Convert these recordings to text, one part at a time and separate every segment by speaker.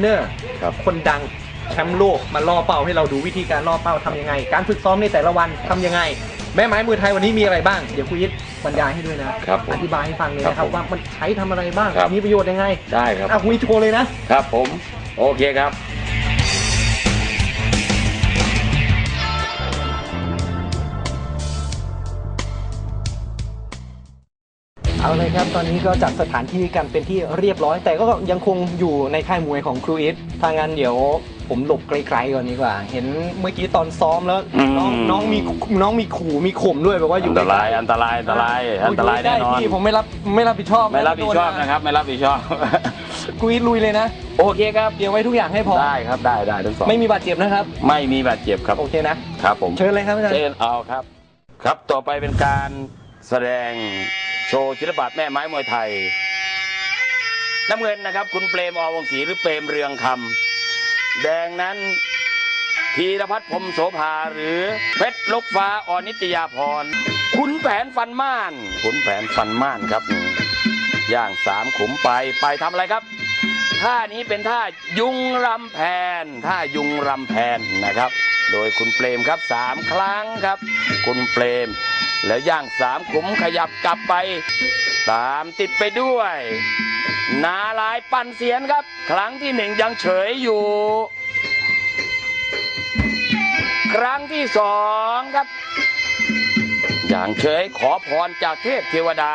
Speaker 1: รนเนอร์
Speaker 2: ครับ
Speaker 1: คนดังแชมป์โลกมาล่อเป้าให้เราดูวิธีการล่อเป้าทำยังไง การฝึกซ้อมในแต่ละวันทำยังไง แม่ไม้มวยไทยวันนี้มีอะไรบ้าง เดี๋ยวคุยิทบรรยายให้ด้วยนะครับ
Speaker 2: ผม
Speaker 1: อธิบายให้ฟังเลยนะค
Speaker 2: ครั
Speaker 1: รับบ
Speaker 2: ผม
Speaker 1: ว่ามันใช้ทำอะไรบ้าง
Speaker 2: ครับ
Speaker 1: มีประโยชน์ยังไง
Speaker 2: ได้ครับ
Speaker 1: อะคุยโชว์เลยนะ
Speaker 2: ครับผม โอเคครับ
Speaker 1: เอาเลยครับ ตอนนี้ก็จัดสถานที่กันเป็นที่เรียบร้อย แต่ก็ยังคงอยู่ในค่ายมวยของครูอิทถ้างั้นเดี๋ยวผมหลบไกลๆก่อนดีกว่า เห็นเมื่อกี้ตอนซ้อมแล้ว
Speaker 2: อืม
Speaker 1: น้องน้องมีน้องมีขู่มีข่มด้วยแบบว่าอยู่
Speaker 2: อันตรายอันตรายอันตรายอันตรายแน่นอน
Speaker 1: พี่ผมไม่รับไม่รับผิดชอบ
Speaker 2: ไม่รับผิดชอบนะครับ ไม่รับผิดชอบ
Speaker 1: ครูอิทลุยเลยนะ
Speaker 2: โอเคครับ
Speaker 1: เตรียมไว้ทุกอย่างให้พร้อม
Speaker 2: ได้ครับได้ได้ทั้งสอง
Speaker 1: ไม่มีบาดเจ็บนะครับ
Speaker 2: ไม่มีบาดเจ็บครับ
Speaker 1: โอเคนะ
Speaker 2: ครับผม
Speaker 1: เชิญเลยครับอาจารย์
Speaker 2: เชิญเอาครับ ครับต่อไปเป็นการแสดง โชว์ศิลปะแม่ไม้มวยไทย น้ำเงินนะครับ คุณเปรมอวงศรีหรือเปรมเรืองคำแดงนั้นธีรพัฒน์พรมโสภาหรือเพชรลกฟ้าอนิตยาพรขุนแผนฟันม่านขุนแผนฟันม่านครับย่างสามขุมไปไปทำอะไรครับท่านี้เป็นท่ายุงรำแพนท่ายุงรำแพนนะครับ โดยคุณเปรมครับสามครั้งครับ คุณเปรม แล้วย่างสามขุมขยับกลับไป ตามติดไปด้วย นาลายปั่นเสียนครับ ครั้งที่หนึ่งยังเฉยอยู่ ครั้งที่สองครับ อย่างเฉยขอพรจากเทพเทวดา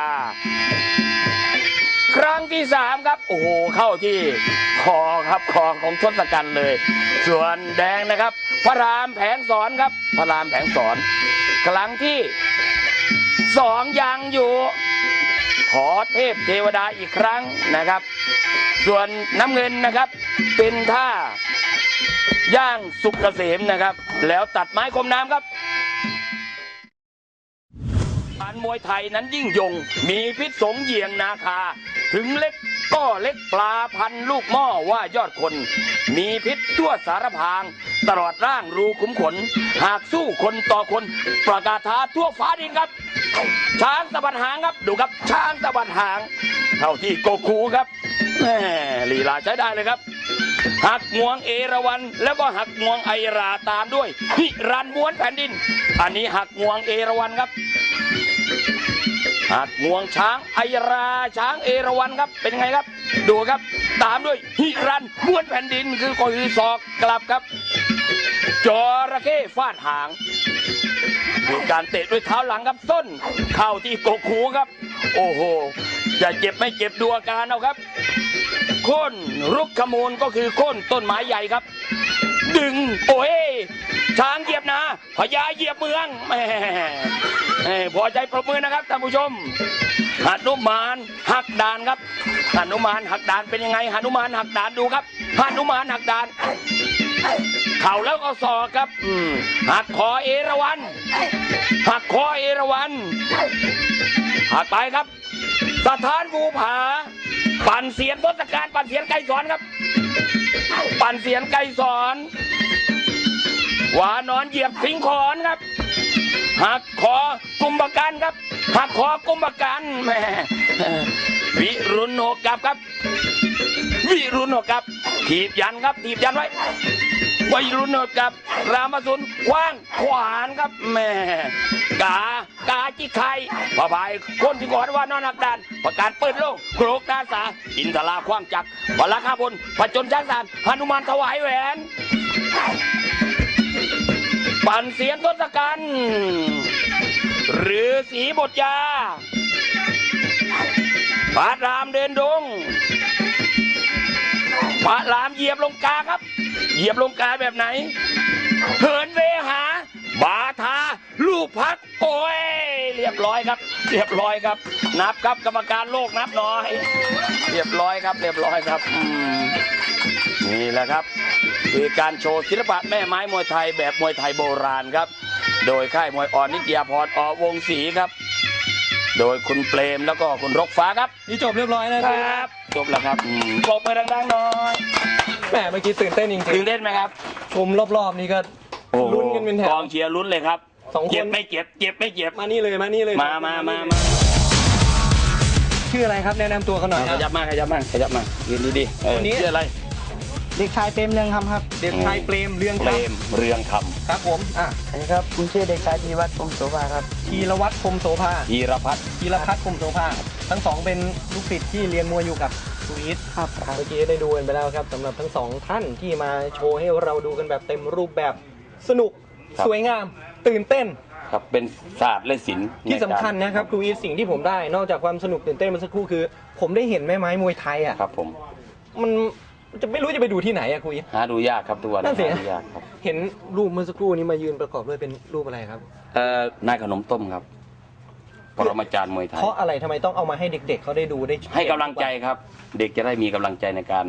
Speaker 2: ครั้งที่สามครับ โอ้โหเข้าที่คอครับคอของทศกัณฐ์เลย ส่วนแดงนะครับ พระรามแผงสอนครับ พระรามแผงสอน ครั้งที่ สองยังอยู่ ขอเทพเทวดาอีกครั้งนะครับ ส่วนน้ำเงินนะครับ เป็นท่าย่างสุกเกษมนะครับ แล้วตัดไม้คมน้ำครับ การมวยไทยนั้นยิ่งยง มีพิษสงเยียงนาคา ถึงเล็กก็เล็กปลาพันลูกหม้อว่ายอดคน มีพิษทั่วสารพาง ตลอดร่างรูขุมขน หากสู้คนต่อคน ประกาศท้าทั่วฟ้าดินครับ ช้างตะบันหางครับดูครับช้างตะบันหาง เท่าที่โกคูครับแหมลีลาใช้ได้เลยครับหักงวงเอราวันแล้วก็หักงวงไอราตามด้วยฮิรันม้วนแผ่นดิน อันนี้หักงวงเอราวันครับ หักงวงช้างไอราช้างเอราวันครับ เป็นไงครับ ดูครับ ตามด้วยฮิรันม้วนแผ่นดินคือก็คือศอกกลับครับ จระเข้ฟาดหางมีการเตะด้วยเท้าหลังครับส้น เข้าที่กกหูครับ โอ้โห จะเจ็บไม่เจ็บดูอาการเอาครับโค่นรุกขมูลก็คือโค่นต้นไม้ใหญ่ครับ ดึงโอ้ย ช้างเหยียบนาพญาเหยียบเมืองแหมแหมพอใจประมือนะครับท่านผู้ชมหนุมานหักดานครับหนุมานหักดานเป็นยังไงหนุมานหักดานดูครับหนุมานหักดานเข่าแล้วก็ศอกครับหักคอเอราวันหักคอเอราวันหักไปครับสถานภูผา ปั่นเสียนทศกัณฐ์ปั่นเสียนไกรสอนครับ ปั่นเสียนไกรสอน หวานอนเหยียบสิงขอนครับหักคอกุมภกันครับหักคอกุมภกันแหมวิรุณโหกกับครับ วิรุณโหกกับถีบยันครับถีบยันไว้วิรุณโหกกลับ รามสุนคว้างขวานครับแม่กากาจิไข่พระพายคนที่ก่อนว่านอนหักดานประกาศเปิดโลกโกรกดาสา อินทราคว้างจักรวรคาบนผจญช้างสารหนุมานถวายแหวน ปั่นเสียนทศกัณฐ์หรือสีบทยาพระรามเดินดงพระรามเหยียบลงกาครับ เหยียบลงกาแบบไหน เหินเวหา บาทา ลูกพักโอ้ยเรียบร้อยครับ เรียบร้อยครับ นับครับกรรมการโลกนับน้อย เรียบร้อยครับ เรียบร้อยครับ นี่แหละครับคือการโชว์ศิลปะแม่ไม้มวยไทยแบบมวยไทยโบราณครับ โดยค่ายมวยอ่อนนิตยาพรอวงศรีครับ โดยคุณเปรมแล้วก็คุณรกฟ้าครับ
Speaker 1: นี่จบเรียบร้อยแล้ว
Speaker 2: ค
Speaker 1: ค
Speaker 2: ร
Speaker 1: รัับบ
Speaker 2: จบแล้วครับอืมปรบมือดังๆหน่อย
Speaker 1: แหมเมื่อกี้ตื่นเต้นจริ
Speaker 2: ตื่
Speaker 1: ง
Speaker 2: นเต้นไหมครับ
Speaker 1: ๆชมรอบๆนี่ก็
Speaker 2: โอ้โห
Speaker 1: ลุ้นกันเป็นแถ
Speaker 2: ก
Speaker 1: ว
Speaker 2: องเชียร์ลุ้นเลยครับ
Speaker 1: สองคน
Speaker 2: เจ็บไม่เจ็บเจ็บไม่เจ็บ
Speaker 1: มานี่เลยมานี่เลย
Speaker 2: มามามามา
Speaker 1: ชื่ออะไรครับแนะนำตัวกันหน่อยค
Speaker 2: ข
Speaker 1: รับ
Speaker 2: ยับมาขยับมาขยับมายืนดีๆเออ
Speaker 1: คนนี้
Speaker 2: ชื่ออะไร
Speaker 3: เด็กชายเปรมเรืองคำครับ
Speaker 1: เด็กชายเปรมเรือง
Speaker 2: เปร
Speaker 1: ค
Speaker 2: มเรืองคำ
Speaker 1: ครับผมอะ
Speaker 3: อันนี้ครับคุณชื่อเด็กชายธีวัฒน์พรหมโสภาครับ
Speaker 1: ธีรวัตรพรหมโสภาำ
Speaker 2: ธีรพัฒน์
Speaker 1: ธีรพัฒน์พรหมโสภาทั้งสองเป็นลูกศิษย์ที่เรียนมวยอยู่กับครูอิท
Speaker 3: ครับ
Speaker 1: เมื่อกี้ได้ดูกันไปแล้วครับสำหรับทั้งสองท่านที่มาโชว์ให้เราดูกันแบบเต็มรูปแบบสนุกสวยงาม ตื่นเต้น
Speaker 2: ครับเป็นศาสตร์และศิลป์
Speaker 1: ที่สำคัญนะครับครูอีทสิ่งที่ผมได้ นอกจากความสนุกตื่นเต้นเมื่อสักครู่คือ ผมได้เห็นแม่ไม้มวยไทยอะ
Speaker 2: ครับผม
Speaker 1: มัน จะไม่รู้จะไปดูที่ไหนอะครูอีท
Speaker 2: หาดูยากครับทุกวัน
Speaker 1: นั่นสิ
Speaker 2: หาดูยากครับ
Speaker 1: เห็นรูปเมื่อสักครู่นี้มายืนประกอบด้วยเป็นรูปอะไรครับ
Speaker 2: เอ่อนายขนมต้มครับปรมาจารย์มวยไทย
Speaker 1: เพราะอะไรทำไมต้องเอามาให้เด็ก ๆเขาได้ดูได้
Speaker 2: ให้กำลังใจครับ เด็กจะได้มีกำลังใจในการ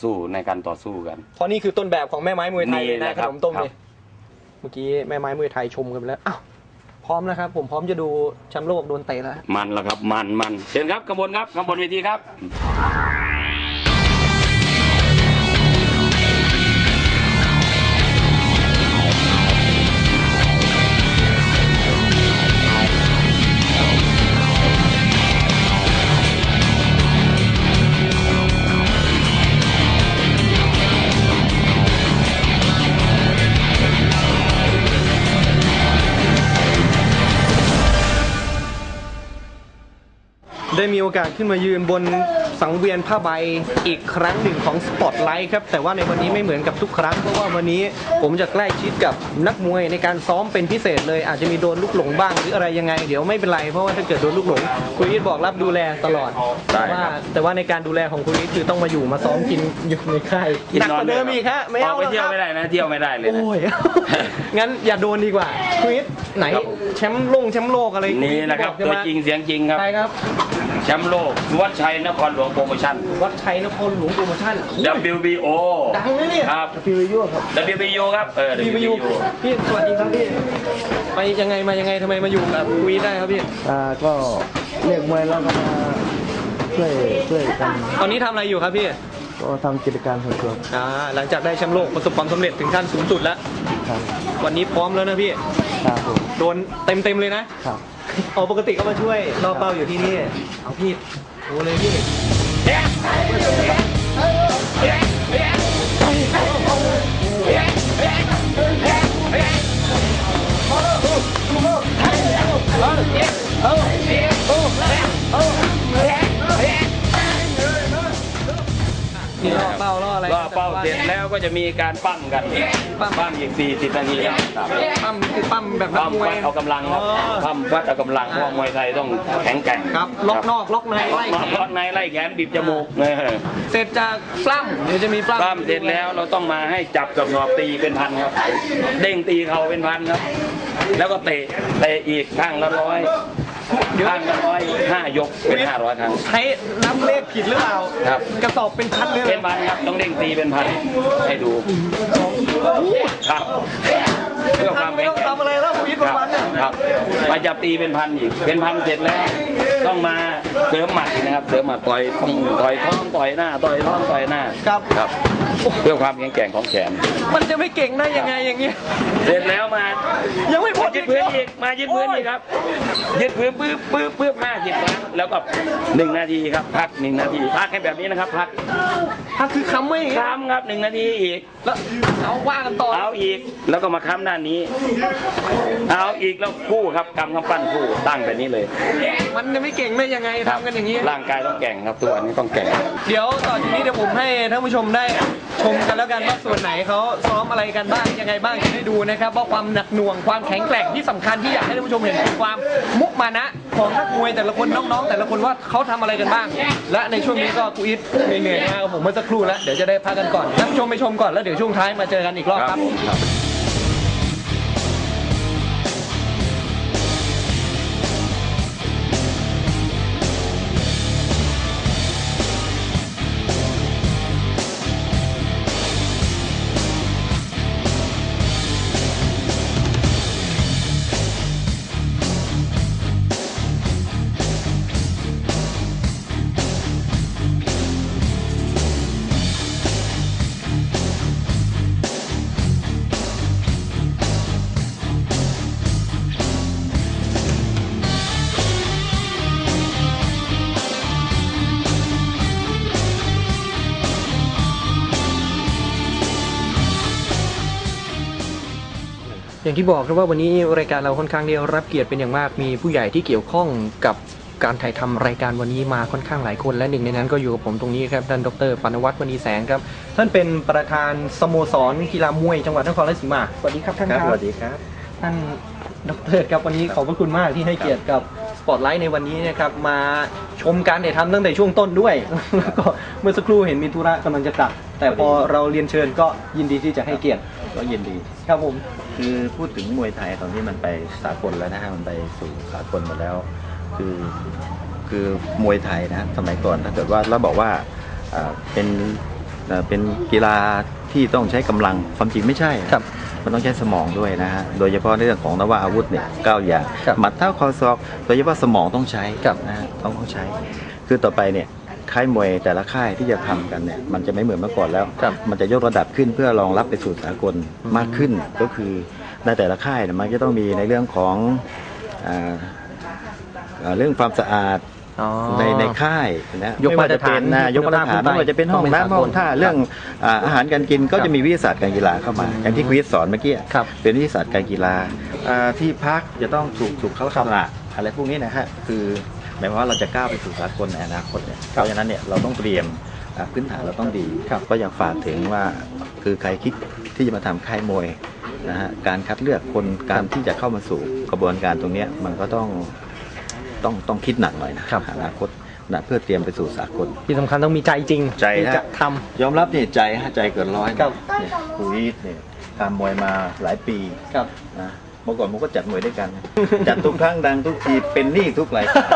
Speaker 2: สู้ในการต่อสู้กัน
Speaker 1: เพราะนี่คือต้นแบบของแม่ไม้มวยไทยเลย
Speaker 2: นี่
Speaker 1: นะ
Speaker 2: นะ
Speaker 1: ข
Speaker 2: ครับ
Speaker 1: นมต้ม
Speaker 2: ครับ
Speaker 1: เลยเมื่อกี้แม่ไม้มวยไทยชมกันไปแล้วอ้าวพร้อมแล้วครับ ผมพร้อมจะดูแชมป์โลกโดนเตะแล้ว
Speaker 2: มันแล้วครับ มันมันเชิญครับขบวนครับขบวนเวทีครับ
Speaker 1: ได้มีโอกาสขึ้นมายืนบน สังเวียนผ้าใบอีกครั้งหนึ่งของสปอตไลท์ครับแต่ว่าในวันนี้ไม่เหมือนกับทุกครั้ง เพราะว่าวันนี้ผมจะใกล้ชิดกับนักมวยในการซ้อมเป็นพิเศษเลย อาจจะมีโดนลูกหลงบ้างหรืออะไรยังไง เดี๋ยวไม่เป็นไรเพราะว่าถ้าเกิดโดนลูกหลงคุณอีทบอกรับดูแลตลอด
Speaker 2: ได้
Speaker 1: แต่
Speaker 2: ครั
Speaker 1: ว่า
Speaker 2: บ
Speaker 1: แต่ว่าในการดูแลของคุณอีทคือต้องมาอยู่มาซ้อมกินอยู่ในค่ายหนักกว่าเดิมอีกฮะไม่เอา
Speaker 2: ออกไป
Speaker 1: แล้ว
Speaker 2: เที่
Speaker 1: ค
Speaker 2: ยว
Speaker 1: รับ
Speaker 2: ไม่ได้นะเที่ยวไม่ได้เลยนะ
Speaker 1: โอ้ย งั้นอย่าโดนดีกว่าคุณอีทไหน
Speaker 2: ครับ
Speaker 1: แชมป์โลกแชมป์โลกอะไร
Speaker 2: นี่นะครับ
Speaker 1: ที่
Speaker 2: ตัว
Speaker 1: อก
Speaker 2: จริงเสียงจริงครับ
Speaker 1: ใช่ครับ
Speaker 2: แชมป์โลกสุวัชชัยนครหลวงโปรโมชั่น
Speaker 1: วัดชัยนครหลวงโปรโมชั่น
Speaker 2: WBO
Speaker 1: ดังเลยเนี่ย
Speaker 2: ครับ
Speaker 3: ฟิวยุครับ
Speaker 2: WBO ครับเออ
Speaker 1: รีวิว
Speaker 2: WBO
Speaker 1: พี่สวัสดีครับพี่ไปยังไงมายังไงทำไมมาอยู่กับคุยได้ครับพี่
Speaker 3: อ่าก็เรียกมวยแล้วก็มาช่วยช่วยกัน
Speaker 1: ตอนนี้ทำอะไรอยู่ครับพี่
Speaker 3: ก็ทำกิจการส่วนตัว
Speaker 1: อ่าหลังจากได้แชมป์โลกประสบความสำเร็จถึงขั้นสูงสุดแล้ว
Speaker 3: ครับ
Speaker 1: วันนี้พร้อมแล้วนะพี่
Speaker 3: ครับผม
Speaker 1: โดนเต็มเต็มๆเลยนะ ครับ เอาปกติก็มาช่วยรอเป้าอยู่ที่นี่ เอาพี่โอ้เลยพี่เเป้ารออะไร
Speaker 2: ก็เป้าเสร็จแล้วก็จะมีการปั้มกัน
Speaker 1: ปั้ม
Speaker 2: ปั้มอีก40นาทีครับ
Speaker 1: ปั้มคือปั้มแบบนัก
Speaker 2: ปั้ม
Speaker 1: มวย
Speaker 2: วัดเอากำลังครับ
Speaker 1: อ๋อ
Speaker 2: ปั้มวัดเอากำลังเพราะว่ามวยไทยต้องแข็งแกร่ง
Speaker 1: ครับล็อกนอกล็อกใน
Speaker 2: ล็
Speaker 1: ไล่
Speaker 2: อกนอก
Speaker 1: แข
Speaker 2: ล็อนกในไล่แขนบีบจมูกเออ
Speaker 1: เสร็จจากปล้ำเดี๋ยวจะมีปล้ำ
Speaker 2: ปั้มเสร็จแล้วเราต้องมาให้จับกับหนอบตีเป็นพันครับ เด้งตีเขาเป็นพันครับ แล้วก็เตะเตะอีกข้างละร้อย ข้างละร้อยห้ายกเป็นห้าร้อยครั้ง
Speaker 1: ใช้นับเลขผิดหรือเปล่า
Speaker 2: ครับ
Speaker 1: กระสอบเป็นพันเลย
Speaker 2: เป็นพันครับต้องเด้งตีเป็นพันให้ดูครับเพื่อความ
Speaker 1: ทำไม่
Speaker 2: แข็ง
Speaker 1: ต้อง
Speaker 2: แกร่ง
Speaker 1: ทำอะไรแล้วผมคิด
Speaker 2: ค
Speaker 1: ว่า
Speaker 2: รับ
Speaker 1: วันเนี่ย
Speaker 2: ครับมาจับตีเป็นพันอีก เป็นพันเสร็จแล้ว ต้องมาเสริมหมัดอีกนะครับ เสริมหมัดต่อยต่อยท้องต่อยหน้า ต่อยท้องต่อยหน้า
Speaker 1: ครับ
Speaker 2: ครับ เพื่อความแข็งแกร่งของแขน
Speaker 1: มันจะไม่เก่งได้ยังไงอย่างเงี้ย
Speaker 2: เสร็จแล้วมา
Speaker 1: ยังไม่หม
Speaker 2: มา
Speaker 1: ด
Speaker 2: ยึดพื้นอีก มายึดพื้นอีกครับ ยึดพื้นปื๊บปื๊บปื๊บห้าสิบครั้งแล้วก็หนึ่งนาทีครับ พักหนึ่งนาที พักให้แบบนี้นะครับ พัก
Speaker 1: ถ้าคือคำไม่อย่างเงี้ย
Speaker 2: ค้ำครับหนึ่งนาทีอีก
Speaker 1: แล้วเอาว่ากันต่อ
Speaker 2: เอาอีกแล้วก็มาค้ำด้านนี้ เอาอีกแล้วคู่ครับกำกำปั้นคู่ตั้งแบบนี้เลย
Speaker 1: มันจะไม่เก่งได้ยังไงทำกันอย่างนี้
Speaker 2: ร่างกายต้องแกร่งครับตัวนี้ต้องแกร่ง
Speaker 1: เดี๋ยวต่อจากนี้เดี๋ยวผมให้ท่านผู้ชมได้ ชมกันแล้วกันว่าส่วนไหนเขาซ้อมอะไรกันบ้างยังไงบ้างจะได้ดูนะครับว่าความหนักหน่วงความแข็งแกร่งที่สำคัญที่อยากให้ท่านผู้ชมเห็นคือความมุกมานะของนักมวยแต่ละคนน้องๆ แต่ละคนว่าเขาทำอะไรกันบ้าง และในช่วงนี้ก็กูอิทเหนื่อยๆมากับผมเมื่อสักครู่แล้วเดี๋ยวจะได้พักกันก่อนท่านผู้ชมไปชมก่อนแล้วเดี๋ยวช่วงท้ายมาเจอกันอีกรอบครับ
Speaker 2: ครับ
Speaker 1: อย่างที่บอกครับว่าวันนี้รายการเราค่อนข้างได้รับเกียรติเป็นอย่างมากมีผู้ใหญ่ที่เกี่ยวข้องกับการถ่ายทำรายการวันนี้มาค่อนข้างหลายคน และหนึ่งในนั้นก็อยู่กับผมตรงนี้ครับท่านดรปานวัฒน์มณีแสงครับ ท่านเป็นประธานสโมสรกีฬามวยจังหวัดนครราชสีมาสวัสดีครับท่านครับ
Speaker 3: สวัสดีครับ
Speaker 1: ท่านดรครับวันนี้ขอบพระคุณมากที่ให้เกียรติกับสปอตไลท์ในวันนี้นะครับมาชมการถ่ายทำตั้งแต่ช่วงต้นด้วยแล้วก็เมื่อสักครู่เห็นมีธุระกำลังจะกลับ แต่พอเราเรียนเชิญก็ยินดีที่จะให้เกียรติ
Speaker 3: ก็ยินดี
Speaker 1: ครับผม
Speaker 3: คือพูดถึงมวยไทยตอนนี้มันไปสากลแล้วนะฮะมันไปสู่สากลหมดแล้ว คือคือมวยไทยนะสมัยก่อนถ้าเกิดว่าเราบอกว่าอ่าเป็นอ่าเป็นกีฬาที่ต้องใช้กำลังความจริงไม่ใช่นะครับ มันต้องใช้สมองด้วยนะฮะ โดยเฉพาะในเรื่องของนวาอาวุธเนี่ยเก้าอย่าง
Speaker 1: ครับ
Speaker 3: หมัดเท้าคอศอก โดยเฉพาะสมองต้องใช้
Speaker 1: ครับ
Speaker 3: นะฮะต้องต้องใช้ คือต่อไปเนี่ย ค่ายมวยแต่ละค่ายที่จะทำกันเนี่ยมันจะไม่เหมือนเมื่อก่อนแล้ว
Speaker 1: ครับ
Speaker 3: มันจะยกระดับขึ้นเพื่อรองรับไปสู่สากลมากขึ้น ก็คือในแต่ละค่ายเนี่ยมันจะต้องมีในเรื่องของอ่าอ่าเรื่องความสะอาด
Speaker 1: อ๋อ
Speaker 3: ในในค่ายนะ
Speaker 1: ยกมาตรฐาน
Speaker 3: ไม่ว่จะเป็นะยกมาตรฐาน
Speaker 1: คุณภาพ
Speaker 3: ไม่ว่าจะเป็นห้อง
Speaker 1: ต้องเป็น
Speaker 3: น้ำห้องท่า
Speaker 1: สากล
Speaker 3: เรื่องอ่าอาหารการกินก็
Speaker 1: ครับ
Speaker 3: จะมีวิทยาศาสตร์การกีฬาเข้ามา
Speaker 1: อืม
Speaker 3: อย่างที่ควิสสอนเมื่อกี้
Speaker 1: ครับ
Speaker 3: เป็นวิทยาศาสตร์การกีฬาอ่าที่พักจะต้องถูกถูกเข้า
Speaker 1: ครับ
Speaker 3: ขนาอะไรพวกนี้นะฮะคือ หมายความว่าเราจะก้าวไปสู่สากลในอนาคตเนี่ยเพ
Speaker 1: ครับ
Speaker 3: ราะฉะนั้นเนี่ยเราต้องเตรียมอ่าพื้นฐานเราต้องดี
Speaker 1: ครับ
Speaker 3: ก็อยากฝากถึงว่าคือใครคิดที่จะมาทำค่ายมวยนะฮะการคัดเลือกคนการที่จะเข้ามาสู่กระบวนการตรงเนี้ยมันก็ต้องต้องต้องคิดหนักหน่อยนะครับอนาคตนะเพื่อเตรียมไปสู่สากล
Speaker 1: ที่สำคัญต้องมีใจจริง
Speaker 3: ใจ
Speaker 1: ที่
Speaker 3: ฮะ
Speaker 1: จะทำ
Speaker 3: ยอมรับนี่ใจฮะใจเกินร้อย
Speaker 1: ครับ
Speaker 3: เนี่ยครูอีทเนี่ยทำมวยมาหลายปี
Speaker 1: ครับ
Speaker 3: นะ เมื่อก่อนผมก็จัดมวยด้วยกัน จัดทุกครั้งดังทุกทีเป็นหนี้ทุกรายการ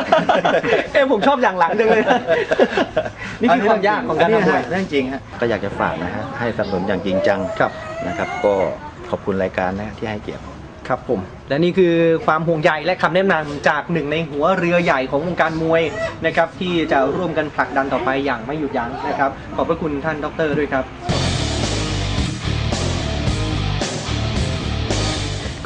Speaker 1: เอ้ผมชอบอย่างหลังจังเลยนี่คือความยากของการทำมวย
Speaker 3: เรื่องจริงฮะก็อยากจะฝากนะฮะให้สนับสนุนอย่างจริงจัง
Speaker 1: ครับ
Speaker 3: นะครับ ก็ขอบคุณรายการนะที่ให้เกียรติ
Speaker 1: ครับผม และนี่คือความห่วงใยและคำแนะนำจากหนึ่งในหัวเรือใหญ่ของวงการมวยนะครับที่จะร่วมกันผลักดันต่อไปอย่างไม่หยุดยั้งนะครับ ขอบพระคุณท่านดรด้วยครับ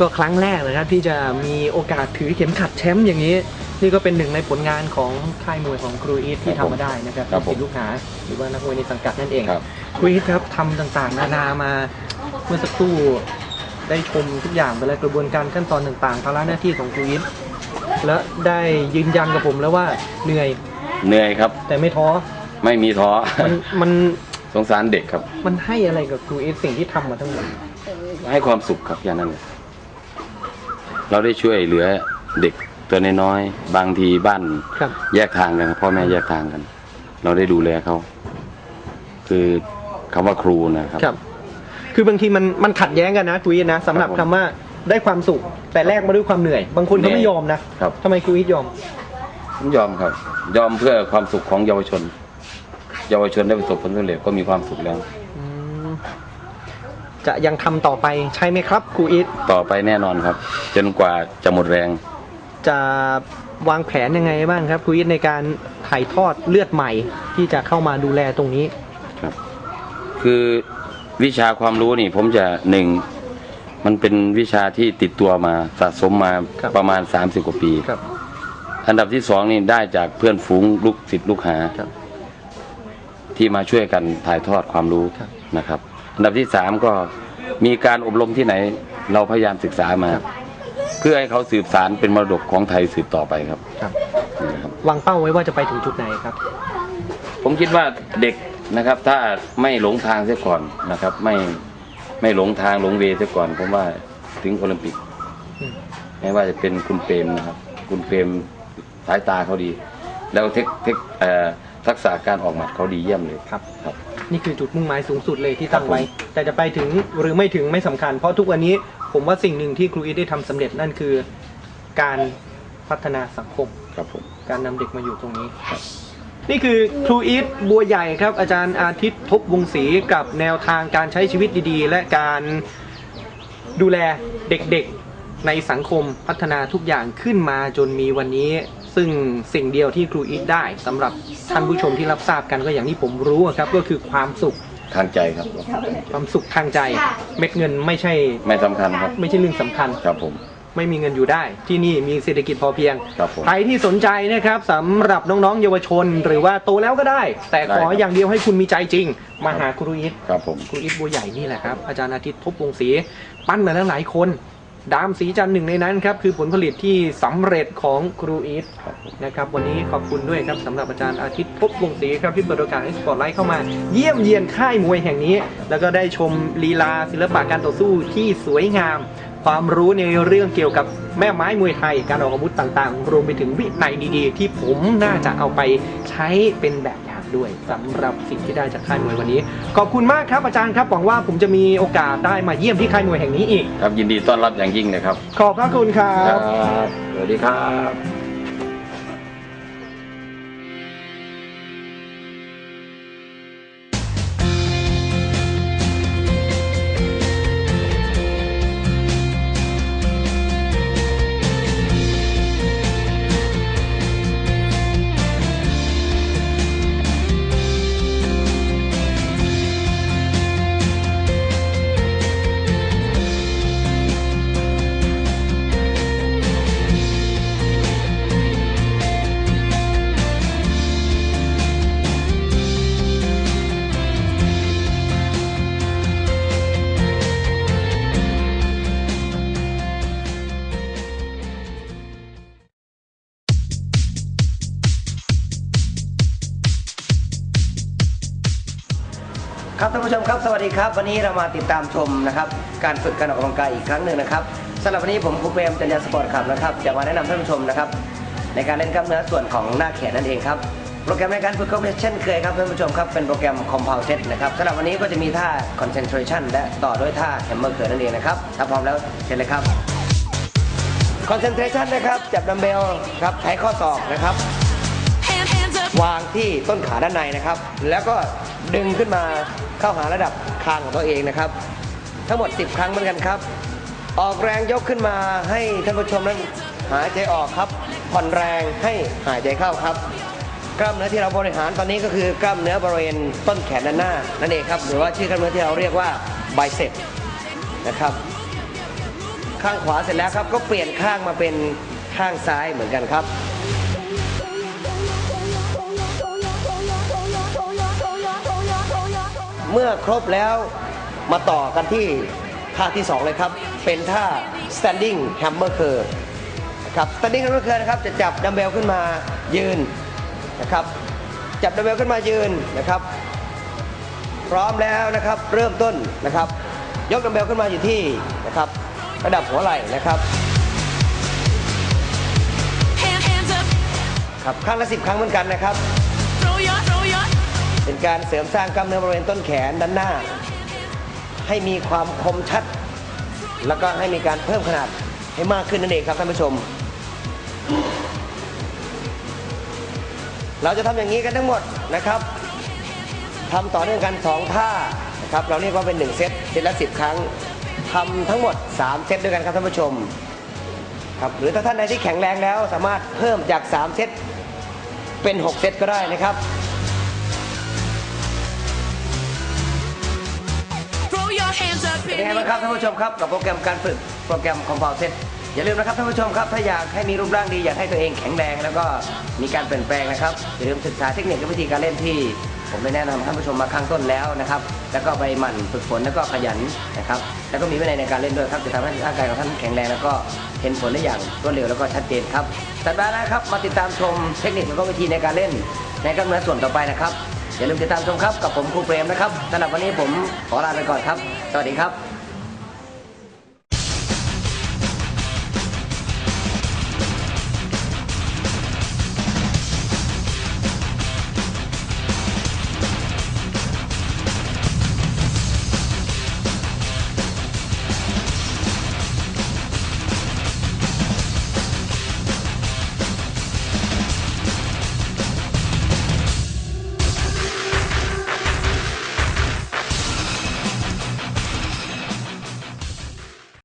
Speaker 1: ก็ครั้งแรกเลยครับที่จะมีโอกาสถือเข็มขัดแชมป์อย่างนี้ นี่ก็เป็นหนึ่งในผลงานของค่ายมวยของครูอีทที่
Speaker 2: ครับ
Speaker 1: ทำ
Speaker 2: ผม
Speaker 1: มาได้นะครับ
Speaker 2: ครับผม
Speaker 1: ศิษย์ลูกหาหรือว่านักมวยในสังกัดนั่นเอง
Speaker 2: ครับ
Speaker 1: ครูอีทครับทำต่างๆ นานามาเมื่อสักครู่ได้ชมทุกอย่างไปแล้วกระบวนการขั้นตอนต่างๆภาระหน้าที่ของครูอีทและได้ยืนยันกับผมแล้วว่าเหนื่อย
Speaker 2: เหนื่อยครับ
Speaker 1: แต่ไม่ท้อ
Speaker 2: ไม่มีท้อ
Speaker 1: มันมัน
Speaker 2: สงสารเด็กครับ
Speaker 1: มันให้อะไรกับครูอีทสิ่งที่ทำมาทั้งหมด
Speaker 2: ให้ความสุขครับอย่างนั้นเลย เราได้ช่วยเหลือเด็กตัวน้อยๆบางทีบ้าน
Speaker 1: ครับ
Speaker 2: แยกทางกันครับพ่อแม่แยกทางกัน เราได้ดูแลเขาคือคำว่าครูนะครับ
Speaker 1: ครับ คือบางทีมันมันขัดแย้งกันนะครูอีทนะสำหรับ
Speaker 2: ครับผม
Speaker 1: คำว่าได้ความสุข แต่แลกมาด้วยความเหนื่อย บางคนเขาไม่ยอมนะครับ ทำไมครูอีทยอม
Speaker 2: ผมยอมครับ ยอมเพื่อความสุขของเยาวชน เยาวชนได้ประสบผลสำเร็จก็มีความสุขแล้ว
Speaker 1: อืม จะยังทำต่อไปใช่ไหมครับครูอีท
Speaker 2: ต่อไปแน่นอนครับ จนกว่าจะหมดแรง
Speaker 1: จะวางแผนยังไงบ้างครับครูอีทในการถ่ายทอดเลือดใหม่ ที่จะเข้ามาดูแลตรงนี้
Speaker 2: ครับคือวิชาความรู้นี่ผมจะหนึ่งมันเป็นวิชาที่ติดตัวมาสะสมมา
Speaker 1: ครับ
Speaker 2: ประมาณ 30 กว่าปี
Speaker 1: ครับ
Speaker 2: อันดับที่สองนี่ได้จากเพื่อนฝูงลูกศิษย์ลูกหา
Speaker 1: ครับ
Speaker 2: ที่มาช่วยกันถ่ายทอดความรู้
Speaker 1: ครับ
Speaker 2: นะครับ อันดับที่สามก็มีการอบรมที่ไหนเราพยายามศึกษามา เพื่อให้เขาสืบสารเป็นมรดกของไทยสืบต่อไปครับ
Speaker 1: ครับ
Speaker 2: นี่นะครับ
Speaker 1: วางเป้าไว้ว่าจะไปถึงจุดไหนครับ
Speaker 2: ผมคิดว่าเด็กนะครับ ถ้าไม่หลงทางเสียก่อนนะครับ ไม่ไม่หลงทางหลงเวเสียก่อนผมว่าถึงโอลิมปิก
Speaker 1: อืม
Speaker 2: ไม่ว่าจะเป็นคุณเปรมนะครับ คุณเปรมสายตาเขาดี แล้วเทคเทคเอ่อ ทักษะการออกหมัดเขาดีเยี่ยมเลย
Speaker 1: ครับ
Speaker 2: ครับ
Speaker 1: นี่คือจุดมุ่งหมายสูงสุดเลยที่ตั้ง
Speaker 2: ครับผม
Speaker 1: ไว้ แต่จะไปถึงหรือไม่ถึงไม่สำคัญ เพราะทุกวันนี้ผมว่าสิ่งหนึ่งที่ครูอีทได้ทำสำเร็จนั่นคือการพัฒนาสังคม
Speaker 2: ครับผม
Speaker 1: การนำเด็กมาอยู่ตรงนี้ นี่คือครูอีทบัวใหญ่ครับ อาจารย์อาทิตย์ทบวงศรีกับแนวทางการใช้ชีวิตดีๆ และการดูแลเด็กๆในสังคมพัฒนาทุกอย่างขึ้นมาจนมีวันนี้ ซึ่งสิ่งเดียวที่ครูอีทได้สำหรับท่านผู้ชมที่รับทราบกันก็อย่างที่ผมรู้อะครับก็คือความสุข
Speaker 2: ทางใจครับ
Speaker 1: ความสุขทางใจ เม็ดเงินไม่ใช่
Speaker 2: ไม่สำคัญครับ
Speaker 1: ไม่ใช่เรื่องสำคัญ
Speaker 2: ครับผม
Speaker 1: ไม่มีเงินอยู่ได้ ที่นี่มีเศรษฐกิจพอเพียง
Speaker 2: ครับผม
Speaker 1: ใครที่สนใจนะครับสำหรับน้องๆเยาวชน หรือว่าโตแล้วก็ได้ แต่ขอ
Speaker 2: ได้ครับ
Speaker 1: อย่างเดียวให้คุณมีใจจริง มาหาครูอิท
Speaker 2: ครับผม
Speaker 1: ครูอิทบัวใหญ่นี่แหละครับ อาจารย์อาทิตย์ทบวงศรีปั้นมาแล้วหลายคน ดามสีจันหนึ่งในนั้นครับคือผลผลิตที่สำเร็จของครูอีทนะครับวันนี้ขอบคุณด้วยครับสำหรับอาจารย์อาทิตย์ภพวงศรีครับที่เปิดโอกาสให้สปอร์ตไลท์เข้ามา เยี่ยมเยียนค่ายมวยแห่งนี้ แล้วก็ได้ชมลีลาศิลปะการต่อสู้ที่สวยงาม ความรู้ในเรื่องเกี่ยวกับแม่ไม้มวยไทย การออกอาวุธต่างๆ รวมไปถึงวินัยดีๆ ที่ผมน่าจะเอาไปใช้เป็นแบบ ด้วยสำหรับสิ่งที่ได้จากค่ายมวยวันนี้ ขอบคุณมากครับอาจารย์ครับหวังว่าผมจะมีโอกาสได้มาเยี่ยมที่ค่ายมวยแห่งนี้อีก
Speaker 2: ครับยินดีต้อนรับอย่างยิ่งเลยครับ
Speaker 1: ขอบพระคุณครับ
Speaker 2: สวัสดีครับ
Speaker 4: ครับท่านผู้ชมครับสวัสดีครับ วันนี้เรามาติดตามชมนะครับการฝึกการออกกำลังกายอีกครั้งหนึ่งนะครับสำหรับวันนี้ผมครูเปรมจัญญาสปอร์ตครับนะครับจะมาแนะนำท่านผู้ชมนะครับในการเล่นกล้ามเนื้อส่วนของหน้าแขนนั่นเองครับโปรแกรมในการฝึกก็เช่นเคยครับท่านผู้ชมครับเป็นโปรแกรม compound set นะครับสำหรับวันนี้ก็จะมีท่า concentration และต่อด้วยท่า hammer curl นั่นเองนะครับถ้าพร้อมแล้วเชิญเลยครับ concentration นะครับจับดัมเบลครับใช้ข้อศอกนะครับ
Speaker 5: Hand, hands up.
Speaker 4: วางที่ต้นขาด้านในนะครับ แล้วก็ ดึงขึ้นมาเข้าหาระดับคางของตัวเองนะครับ ทั้งหมด 10 ครั้งเหมือนกันครับ ออกแรงยกขึ้นมาให้ท่านผู้ชมนั้นหายใจออกครับ ผ่อนแรงให้หายใจเข้าครับ กล้ามเนื้อที่เราบริหารตอนนี้ก็คือกล้ามเนื้อบริเวณต้นแขนด้านหน้านั่นเองครับ หรือว่าชื่อกล้ามเนื้อที่เราเรียกว่าไบเซ็ปนะครับ ข้างขวาเสร็จแล้วครับก็เปลี่ยนข้างมาเป็นข้างซ้ายเหมือนกันครับ เมื่อครบแล้วมาต่อกันที่ท่าที่ 2 เลยครับ เป็นท่า standing hammer curl ครับ standing hammer curl นะครับจะจับดัมเบลขึ้นมายืนนะครับ จับดัมเบลขึ้นมายืนนะครับ พร้อมแล้วนะครับเริ่มต้นนะครับ ยกดัมเบลขึ้นมาอยู่ที่นะครับ ระดับหัวไหล่นะครับครับข้างละสิบครั้งเหมือนกันนะครับ เป็นการเสริมสร้างกล้ามเนื้อบริเวณต้นแขนด้านหน้า ให้มีความคมชัด แล้วก็ให้มีการเพิ่มขนาดให้มากขึ้นนั่นเองครับท่านผู้ชม เราจะทำอย่างนี้กันทั้งหมดนะครับทำต่อเนื่องกัน 2 ท่านะครับเราเรียกว่าเป็น 1 เซตเซตละ 10 ครั้งทำทั้งหมด 3 เซตด้วยกันครับท่านผู้ชมครับหรือถ้าท่านใดที่แข็งแรงแล้วสามารถเพิ่มจาก 3 เซตเป็น 6 เซตก็ได้นะครับ เป็น
Speaker 5: in
Speaker 4: ยังไงบ้างครับท่านผู้ชมครับกับโปรแกรมการฝึกโปรแกรม Compound Set อย่าลืมนะครับท่านผู้ชมครับถ้าอยากให้มีรูปร่างดีอยากให้ตัวเองแข็งแรงแล้วก็มีการเปลี่ยนแปลงนะครับอย่าลืมศึกษาเทคนิคและวิธีการเล่นที่ ผมได้แนะนำท่านผู้ชมมาข้างต้นแล้วนะครับแล้วก็ไปหมั่นฝึกฝนแล้วก็ขยันนะครับแล้วก็มีวินัยในการเล่นด้วยครับจะทำให้ร่างกายของท่านแข็งแรงแล้วก็เห็นผลได้อย่างรวดเร็วแล้วก็ชัดเจนครับสัปดาห์หน้าครับมาติดตามชมเทคนิคและก็วิธีในการเล่นในกล้ามเนื้อส่วนต่อไปนะครับ อย่าลืมติดตามชมครับกับผมครูเปรมนะครับสำหรับวันนี้ผมขอลาไปก่อนครับ สวัสดีครับ